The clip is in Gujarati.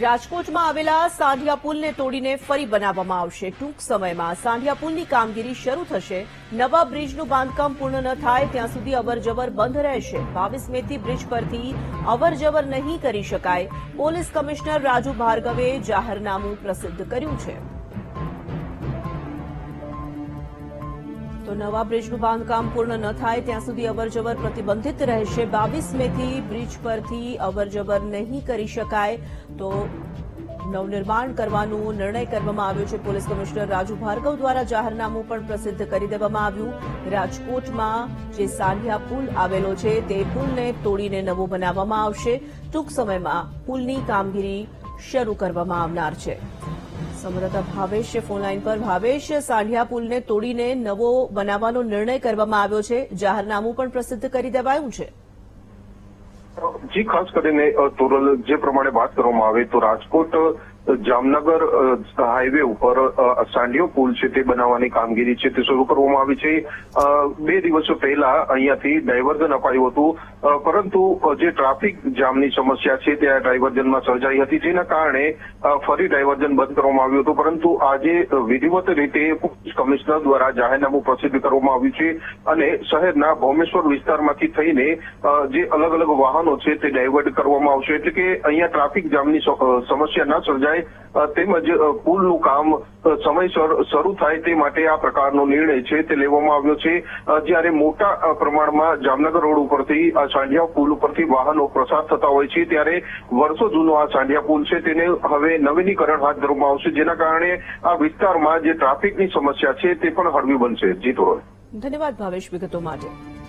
રાજકોટમાં આવેલા સાંઢિયા પુલને તોડીને ફરી બનાવવામાં આવશે. ટૂંક સમયમાં સાંઢિયા પુલની કામગીરી શરૂ થશે. નવા બ્રિજનું બાંધકામ પૂર્ણ ન થાય ત્યાં સુધી અવરજવર બંધ રહેશે. બાવીસ મેથી બ્રિજ પરથી અવરજવર નહીં કરી શકાય. પોલીસ કમિશનર રાજુ ભાર્ગવે જાહેરનામું પ્રસિદ્ધ કર્યું છે. તો નવા બ્રિજનું બાંધકામ પૂર્ણ ન થાય, ત્યાં સુધી અવરજવર પ્રતિબંધિત રહેશે. બાવીસ મેથી બ્રિજ પરથી અવરજવર નહીં કરી શકાય તો નવનિર્માણ કરવાનો નિર્ણય કરવામાં આવ્યો છે. પોલીસ કમિશનર રાજુ ભાર્ગવ દ્વારા જાહેરનામું પણ પ્રસિદ્ધ કરી દેવામાં આવ્યું. રાજકોટમાં જે સાંઢિયા પુલ આવેલો છે, તે પુલને તોડીને નવો બનાવવામાં આવશે. ટૂંક સમયમાં પુલની કામગીરી શરૂ કરવામાં આવનાર છે. સંવાદદાતા ભાવેશ ફોનલાઈન પર. ભાવેશ, સાંઢિયા પુલને તોડીને નવો બનાવવાનો નિર્ણય કરવામાં આવ્યો છે. જાહેરનામું પણ પ્રસિદ્ધ કરી દેવાયું છે. જી, ખાસ કરીને તોરલ જે પ્રમાણે વાત કરવામાં આવે તો રાજકોટ જામનગર હાઈવે ઉપર સાંડિયો પુલ છે તે બનાવવાની કામગીરી છે તે શરૂ કરવામાં આવી છે. બે દિવસો પહેલા અહીંયાથી ડાયવર્ઝન અપાયું હતું. પરંતુ જે ટ્રાફિક જામની સમસ્યા છે તે આ ડાયવર્ઝનમાં સર્જાઈ હતી જેના કારણે ફરી ડાયવર્ઝન બંધ કરવામાં આવ્યું હતું. પરંતુ આજે વિધિવત રીતે પોલીસ કમિશનર દ્વારા જાહેરનામું પ્રસિદ્ધ કરવામાં આવ્યું છે અને શહેરના ભૌમેશ્વર વિસ્તારમાંથી થઈને જે અલગ અલગ વાહનો છે તે ડાયવર્ટ કરવામાં આવશે. એટલે કે અહીંયા ટ્રાફિક જામની સમસ્યા ન સર્જાય અ, તેમજ પુલનું કામ સમયસર શરૂ થાય તે માટે આ પ્રકારનો નિર્ણય છે તે લેવામાં આવ્યો છે. જ્યારે મોટા પ્રમાણમાં જામનગર રોડ ઉપરથી આ સાંઢિયા પુલ ઉપરથી વાહનો પ્રસાર થતા હોય છે ત્યારે વર્ષો જૂનો આ સાંઢિયા પુલ છે તેને હવે નવીનીકરણ હાથ ધરવામાં આવશે જેના કારણે આ વિસ્તારમાં જે ટ્રાફિકની સમસ્યા છે તે પણ હળવી બનશે. જીતો ધન્યવાદ ભાવેશ વિગતો માટે.